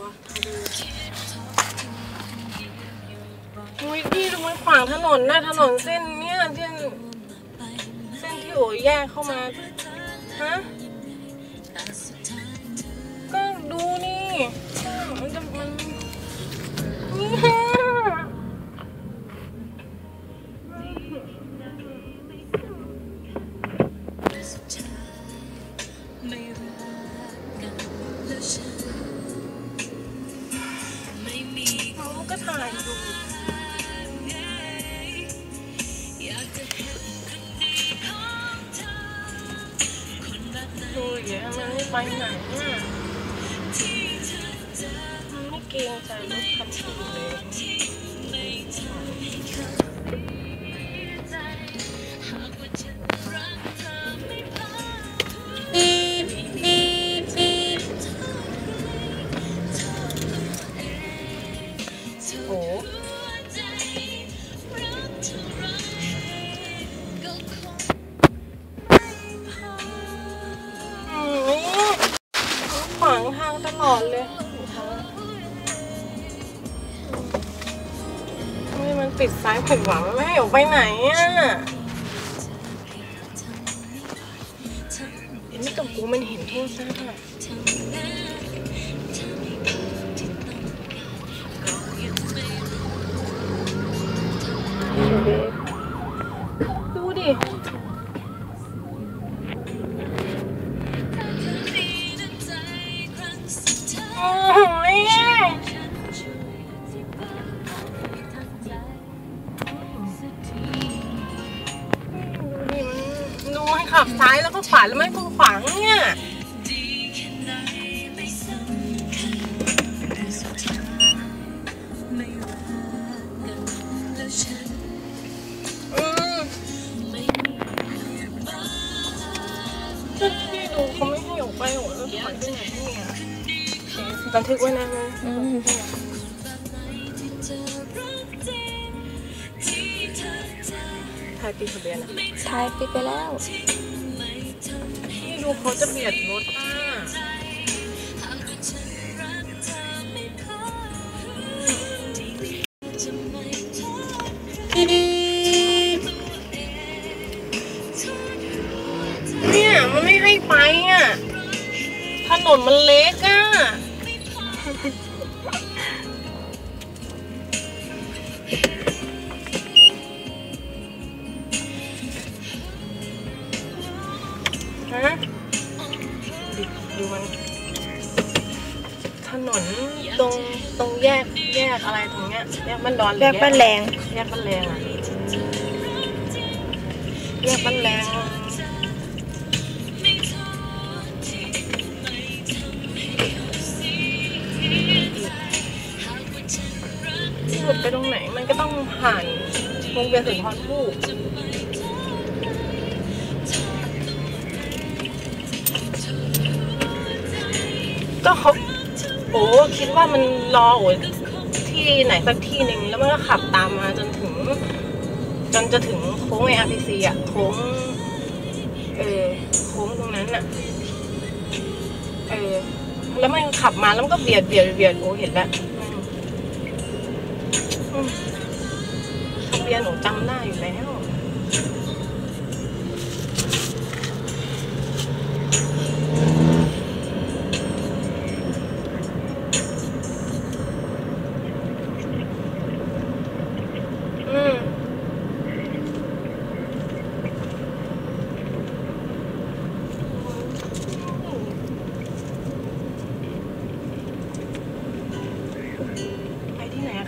วอุ้ยพี่ดูมันขวางถนนนะถนนเส้นเนี้ยเส้นเส้นที่โอ้ยแยกเข้ามาฮะก็ดูนี่มันจะมันนี่ ก็ถ่ายดูอย่างเงี้ยมันไม่ไปไหนอะมันไม่เกรงใจรถคันอื่นเลย ปิดซ้ายผิดหวังไม่ให้ออกไปไหนอะเห็นนี่กับกูมันเห็นโทษซะ ขับซ้ายแล้วก็ขวาแล้วไม่กูขวางเนี่ย อืมที่ดูเขาไม่ให้ออกไปหรอแล้วถอยไปไหนเนี่ยบันทึกไว้นะนะอืม ถ่ายปีทะเบียนอะทายปิดไปแล้วพี่ดูเขาจะเบียดรถอะเนี่ยมันไม่ให้ไปอะถนนมันเล็กอะ ฮะดูดูมัน ถนนตรงตรงแยกแยกอะไรตรงเนี้ยแยกบ้านดอนหรือแยกบ้านแรง แยกบ้านแรงอะแยกบ้านแรงหลุดไปตรงไหนมันก็ต้องผ่านวงเวียนสุนทรภู่ ก็เขาโอ้คิดว่ามันรอโอ้ที่ไหนสักที่หนึ่งแล้วมันก็ขับตามมาจนถึง จนจะถึงโค้งไออาร์พีซีอะโค้งเออโค้งตรงนั้นอะเออแล้วมันขับมาแล้วมันก็เบียดเบียดเบียดโอ้เห็นแล้วทะเบียนหนูจำได้อยู่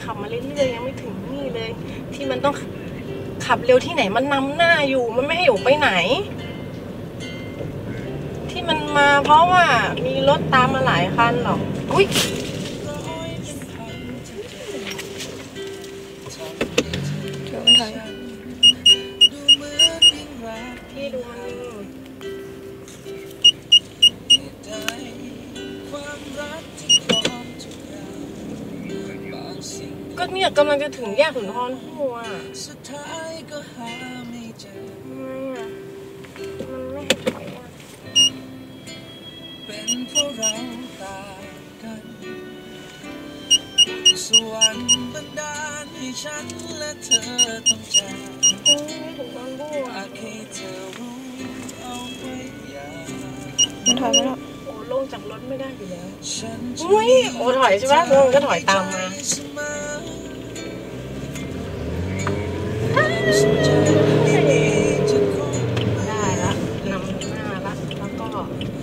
ขับมาเรื่อยๆยังไม่ถึงนี่เลย ที่มันต้องขับเร็วที่ไหนมันนำหน้าอยู่มันไม่ให้อยู่ไปไหน ที่มันมาเพราะว่ามีรถตามมาหลายคันหรอกอุ้ยเดี๋ยวมันถอย ก็เนี่ยกำลังจะถึงแยกสุนทรภู่อะสุดท้ายก็หาไม่เจอทำไมอะมันไม่ให้ถอยอะเป็นเพราะเราต่างกันสวรรค์บันดาลให้ฉันและเธอต้องจากโอ้ยถึงบางบัวอยากให้เธอรู้เอาไว้อย่ามันถอยมาแล้วโอ้ลงจากรถไม่ได้อยู่แล้วฉันจะอุ้ยโอ้ถอยใช่ปะแล้วมันก็ถอยตามมา ได้ละนำหน้าละแล้วก็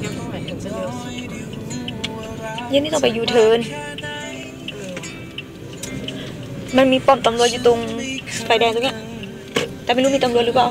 ยกตรงไหนถึงจะเลี้ยวคอยได้รู้ว่ารักเยันนี่ต้องไปยูเทิร์นมันมีป้อมตำรวจอยู่ตรงไฟแดงตรงเนี้ยแต่ไม่รู้มีตำรวจหรือเปล่า